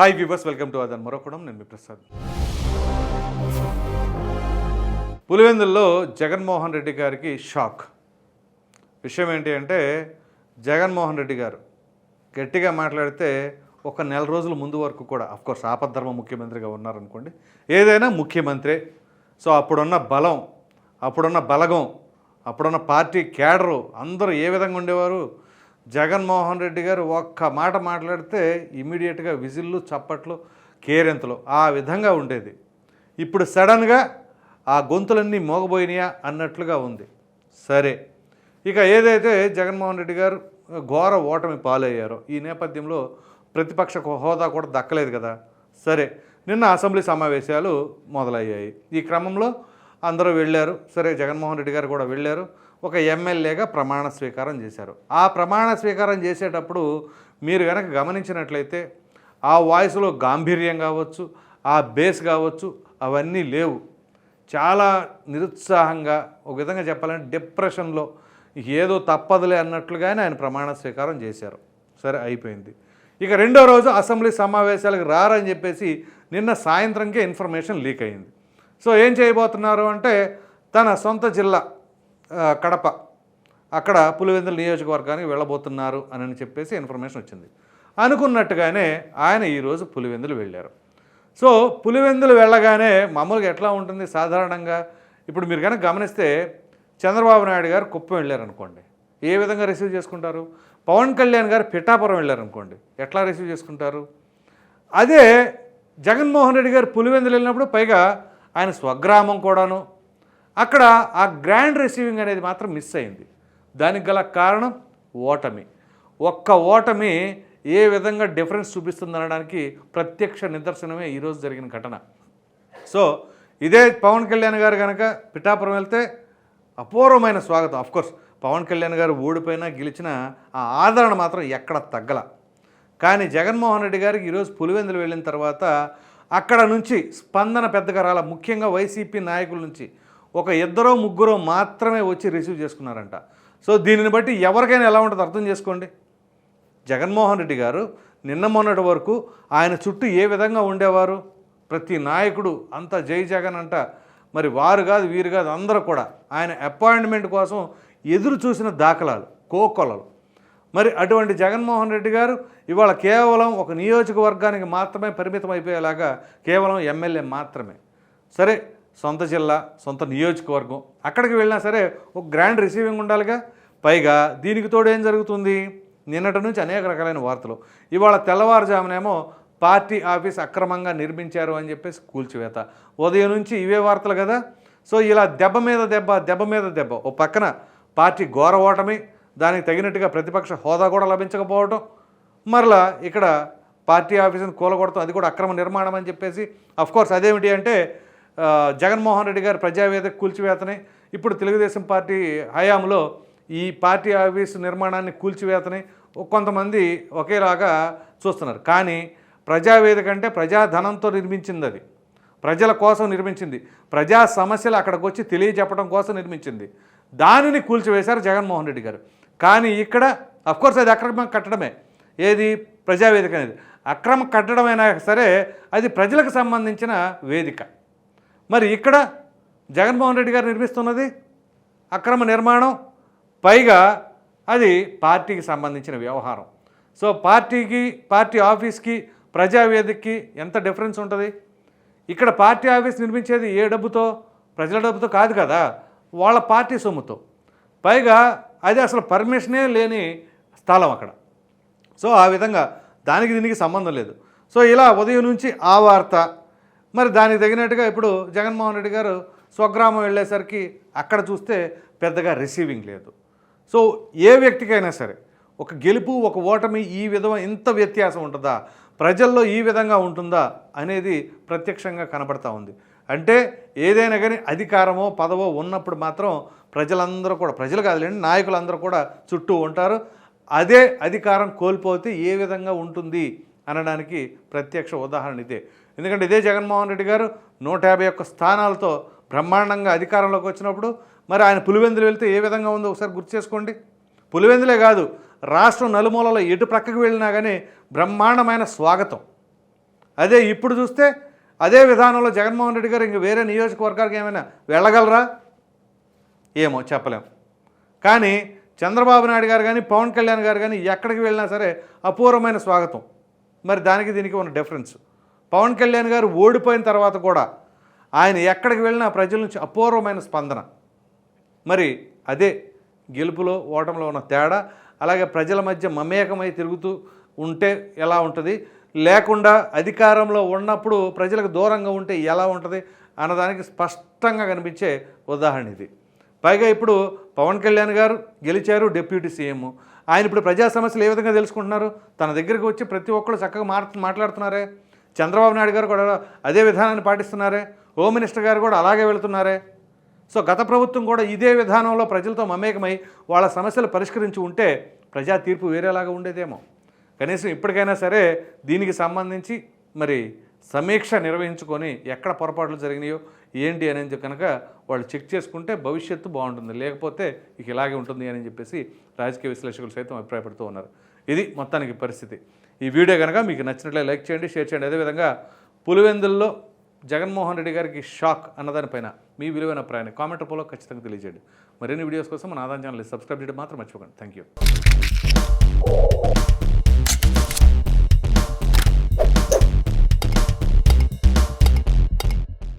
Hi viewers welcome to అదన్ మరొకడం. నేను మీ ప్రసాద్. పులివెందుల్లో జగన్మోహన్ రెడ్డి గారికి షాక్. విషయం ఏంటి అంటే జగన్మోహన్ రెడ్డి గారు గట్టిగా మాట్లాడితే ఒక నెల రోజుల ముందు వరకు కూడా అఫ్కోర్స్ ఆపద్ధర్మ ముఖ్యమంత్రిగా ఉన్నారనుకోండి ఏదైనా ముఖ్యమంత్రి. సో అప్పుడున్న బలం అప్పుడున్న బలగం అప్పుడున్న పార్టీ క్యాడరు అందరూ ఏ విధంగా ఉండేవారు? జగన్మోహన్ రెడ్డి గారు ఒక్క మాట మాట్లాడితే ఇమీడియట్గా విజిల్లు చప్పట్లు కేరింతలు ఆ విధంగా ఉండేది. ఇప్పుడు సడన్గా ఆ గొంతులన్నీ మోగబోయినాయా అన్నట్లుగా ఉంది. సరే ఇక ఏదైతే జగన్మోహన్ రెడ్డి గారు ఘోర ఓటమి పాలయ్యారో ఈ నేపథ్యంలో ప్రతిపక్ష హోదా కూడా దక్కలేదు కదా. సరే నిన్న అసెంబ్లీ సమావేశాలు మొదలయ్యాయి. ఈ క్రమంలో అందరూ వెళ్ళారు. సరే జగన్మోహన్ రెడ్డి గారు కూడా వెళ్ళారు. ఒక ఎమ్మెల్యేగా ప్రమాణ స్వీకారం చేశారు. ఆ ప్రమాణ స్వీకారం చేసేటప్పుడు మీరు కనుక గమనించినట్లయితే ఆ వాయిస్లో గాంభీర్యం కావచ్చు ఆ బేస్ కావచ్చు అవన్నీ లేవు. చాలా నిరుత్సాహంగా ఒక విధంగా చెప్పాలంటే డిప్రెషన్లో ఏదో తప్పదులే అన్నట్లుగానే ఆయన ప్రమాణ స్వీకారం చేశారు. సరే అయిపోయింది. ఇక రెండో రోజు అసెంబ్లీ సమావేశాలకు రారని చెప్పేసి నిన్న సాయంత్రంకే ఇన్ఫర్మేషన్ లీక్ అయింది. సో ఏం చేయబోతున్నారు అంటే తన సొంత జిల్లా కడప. అక్కడ పులివెందుల నియోజకవర్గానికి వెళ్ళబోతున్నారు అని చెప్పేసి ఇన్ఫర్మేషన్ వచ్చింది. అనుకున్నట్టుగానే ఆయన ఈరోజు పులివెందులు వెళ్ళారు. సో పులివెందులు వెళ్ళగానే మామూలుగా ఎట్లా ఉంటుంది? సాధారణంగా ఇప్పుడు మీరు కనుక గమనిస్తే చంద్రబాబు నాయుడు గారు కుప్పం వెళ్ళారనుకోండి. ఏ విధంగా రిసీవ్ చేసుకుంటారు? పవన్ కళ్యాణ్ గారు పిఠాపురం వెళ్ళారనుకోండి. ఎట్లా రిసీవ్ చేసుకుంటారు? అదే జగన్మోహన్ రెడ్డి గారు పులివెందులు వెళ్ళినప్పుడు పైగా ఆయన స్వగ్రామం కూడాను అక్కడ ఆ గ్రాండ్ రిసీవింగ్ అనేది మాత్రం మిస్ అయింది. దానికి గల కారణం ఓటమి. ఒక్క ఓటమి ఏ విధంగా డిఫరెన్స్ చూపిస్తుంది అనడానికి ప్రత్యక్ష నిదర్శనమే ఈరోజు జరిగిన ఘటన. సో ఇదే పవన్ కళ్యాణ్ గారు కనుక పిఠాపురం వెళ్తే అపూర్వమైన స్వాగతం. అఫ్కోర్స్ పవన్ కళ్యాణ్ గారు ఓడిపోయినా గెలిచిన ఆ ఆదరణ మాత్రం ఎక్కడ తగ్గల. కానీ జగన్మోహన్ రెడ్డి గారికి ఈరోజు పులివెందులు వెళ్ళిన తర్వాత అక్కడ నుంచి స్పందన పెద్దగా రాల. ముఖ్యంగా వైసీపీ నాయకుల నుంచి. ఒక ఇద్దరో ముగ్గురో మాత్రమే వచ్చి రిసీవ్ చేసుకున్నారంట. సో దీనిని బట్టి ఎవరికైనా ఎలా ఉంటుందో అర్థం చేసుకోండి. జగన్మోహన్ రెడ్డి గారు నిన్న మొన్నటి వరకు ఆయన చుట్టూ ఏ విధంగా ఉండేవారు? ప్రతి నాయకుడు అంతా జై జగన్ అంట. మరి వారు కాదు వీరు కాదు అందరూ కూడా ఆయన అపాయింట్మెంట్ కోసం ఎదురు చూసిన దాఖలాలు కోకొలలు. మరి అటువంటి జగన్మోహన్ రెడ్డి గారు ఇవాళ కేవలం ఒక నియోజకవర్గానికి మాత్రమే పరిమితం అయిపోయేలాగా కేవలం ఎమ్మెల్యే మాత్రమే. సరే సొంత జిల్లా సొంత నియోజకవర్గం. అక్కడికి వెళ్ళినా సరే ఒక గ్రాండ్ రిసీవింగ్ ఉండాలిగా. పైగా దీనికి తోడు ఏం జరుగుతుంది? నిన్నటి నుంచి అనేక రకాలైన వార్తలు. ఇవాళ తెల్లవారుజామునేమో పార్టీ ఆఫీస్ అక్రమంగా నిర్మించారు అని చెప్పేసి కూల్చివేత. ఉదయం నుంచి ఇవే వార్తలు కదా. సో ఇలా దెబ్బ మీద దెబ్బ దెబ్బ మీద దెబ్బ. ఓ పక్కన పార్టీ ఘోర ఓటమి దానికి తగినట్టుగా ప్రతిపక్ష హోదా కూడా లభించకపోవడం మరలా ఇక్కడ పార్టీ ఆఫీసుని కూలగొడతాం అది కూడా అక్రమ నిర్మాణం అని చెప్పేసి. అఫ్కోర్స్ అదేమిటి అంటే జగన్మోహన్ రెడ్డి గారు ప్రజావేదిక కూల్చివేతని ఇప్పుడు తెలుగుదేశం పార్టీ హయాంలో ఈ పార్టీ ఆఫీసు నిర్మాణాన్ని కూల్చివేతని కొంతమంది ఒకేలాగా చూస్తున్నారు. కానీ ప్రజావేదిక అంటే ప్రజాధనంతో నిర్మించింది అది. ప్రజల కోసం నిర్మించింది. ప్రజా సమస్యలు అక్కడికి వచ్చి తెలియజెప్పడం కోసం నిర్మించింది. దానిని కూల్చివేశారు జగన్మోహన్ రెడ్డి గారు. కానీ ఇక్కడ అఫ్కోర్స్ అది అక్రమ కట్టడమే. ఏది? ప్రజావేదిక అనేది. అక్రమ కట్టడమైనా సరే అది ప్రజలకు సంబంధించిన వేదిక. మరి ఇక్కడ జగన్మోహన్ రెడ్డి గారు నిర్మిస్తున్నది అక్రమ నిర్మాణం పైగా అది పార్టీకి సంబంధించిన వ్యవహారం. సో పార్టీకి పార్టీ ఆఫీస్కి ప్రజావేదికకి ఎంత డిఫరెన్స్ ఉంటుంది? ఇక్కడ పార్టీ ఆఫీస్ నిర్మించేది ఏ డబ్బుతో? ప్రజల డబ్బుతో కాదు కదా వాళ్ళ పార్టీ సొమ్ముతో. పైగా అది అసలు పర్మిషనే లేని స్థలం అక్కడ. సో ఆ విధంగా దానికి దీనికి సంబంధం లేదు. సో ఇలా ఉదయం నుంచి ఆ వార్త మరి దానికి తగినట్టుగా ఇప్పుడు జగన్మోహన్ రెడ్డి గారు స్వగ్రామం వెళ్ళేసరికి అక్కడ చూస్తే పెద్దగా రిసీవింగ్ లేదు. సో ఏ వ్యక్తికైనా సరే ఒక గెలుపు ఒక ఓటమి ఈ విధమైన ఇంత వ్యత్యాసం ఉంటుందా? ప్రజల్లో ఈ విధంగా ఉంటుందా? అనేది ప్రత్యక్షంగా కనబడతా ఉంది. అంటే ఏదైనా కానీ అధికారమో పదవో ఉన్నప్పుడు మాత్రం ప్రజలందరూ కూడా ప్రజలు కాదులేండి నాయకులందరూ కూడా చుట్టూ ఉంటారు. అదే అధికారం కోల్పోతే ఏ విధంగా ఉంటుంది? అనడానికి ప్రత్యక్ష ఉదాహరణ ఇదే. ఎందుకంటే ఇదే జగన్మోహన్ రెడ్డి గారు నూట యాభై ఒక్క స్థానాలతో బ్రహ్మాండంగా అధికారంలోకి వచ్చినప్పుడు మరి ఆయన పులివెందులు వెళ్తే ఏ విధంగా ఉందో ఒకసారి గుర్తు చేసుకోండి. పులివెందులే కాదు రాష్ట్రం నలుమూలలో ఎటు ప్రక్కకు వెళ్ళినా కానీ బ్రహ్మాండమైన స్వాగతం. అదే ఇప్పుడు చూస్తే అదే విధానంలో జగన్మోహన్ రెడ్డి గారు ఇంక వేరే నియోజకవర్గానికి ఏమైనా వెళ్ళగలరా? ఏమో చెప్పలేం. కానీ చంద్రబాబు నాయుడు గారు కానీ పవన్ కళ్యాణ్ గారు కానీ ఎక్కడికి వెళ్ళినా సరే అపూర్వమైన స్వాగతం. మరి దానికి దీనికి ఉన్న డిఫరెన్స్. పవన్ కళ్యాణ్ గారు ఓడిపోయిన తర్వాత కూడా ఆయన ఎక్కడికి వెళ్ళినా ప్రజల నుంచి అపూర్వమైన స్పందన. మరి అదే గెలుపులో ఓటంలో ఉన్న తేడా అలాగే ప్రజల మధ్య మమేకమై తిరుగుతూ ఉంటే ఎలా ఉంటుంది? లేకుండా అధికారంలో ఉన్నప్పుడు ప్రజలకు దూరంగా ఉంటే ఎలా ఉంటుంది? అన్నదానికి స్పష్టంగా కనిపించే ఉదాహరణ ఇది. పైగా ఇప్పుడు పవన్ కళ్యాణ్ గారు గెలిచారు డిప్యూటీ సీఎం. ఆయన ఇప్పుడు ప్రజా సమస్యలు ఏ విధంగా తెలుసుకుంటున్నారు? తన దగ్గరికి వచ్చి ప్రతి ఒక్కరు చక్కగా మాట్ మాట్లాడుతున్నారే. చంద్రబాబు నాయుడు గారు కూడా అదే విధానాన్ని పాటిస్తున్నారే. హోమ్ మినిస్టర్ గారు కూడా అలాగే వెళుతున్నారే. సో గత ప్రభుత్వం కూడా ఇదే విధానంలో ప్రజలతో మమేకమై వాళ్ళ సమస్యలు పరిష్కరించి ఉంటే ప్రజా తీర్పు వేరేలాగా ఉండేదేమో. కనీసం ఇప్పటికైనా సరే దీనికి సంబంధించి మరి సమీక్ష నిర్వహించుకొని ఎక్కడ పొరపాట్లు జరిగినాయో ఏంటి అనేది కనుక వాళ్ళు చెక్ చేసుకుంటే భవిష్యత్తు బాగుంటుంది. లేకపోతే ఇక ఇలాగే ఉంటుంది అని చెప్పేసి రాజకీయ విశ్లేషకులు సైతం అభిప్రాయపడుతూ ఉన్నారు. ఇది మొత్తానికి పరిస్థితి. ఈ వీడియో కనుక మీకు నచ్చినట్లే లైక్ చేయండి షేర్ చేయండి. అదేవిధంగా పులివెందుల్లో జగన్మోహన్ రెడ్డి గారికి షాక్ అన్నదానిపైన మీ విలువైన అభిప్రాయాన్ని కామెంట్ రూపంలో ఖచ్చితంగా తెలియజేయండి. మరిన్ని వీడియోస్ కోసం మన ఆదాయం ఛానల్ సబ్స్క్రైబ్ చేయడం మాత్రం మర్చిపోకండి. Thank you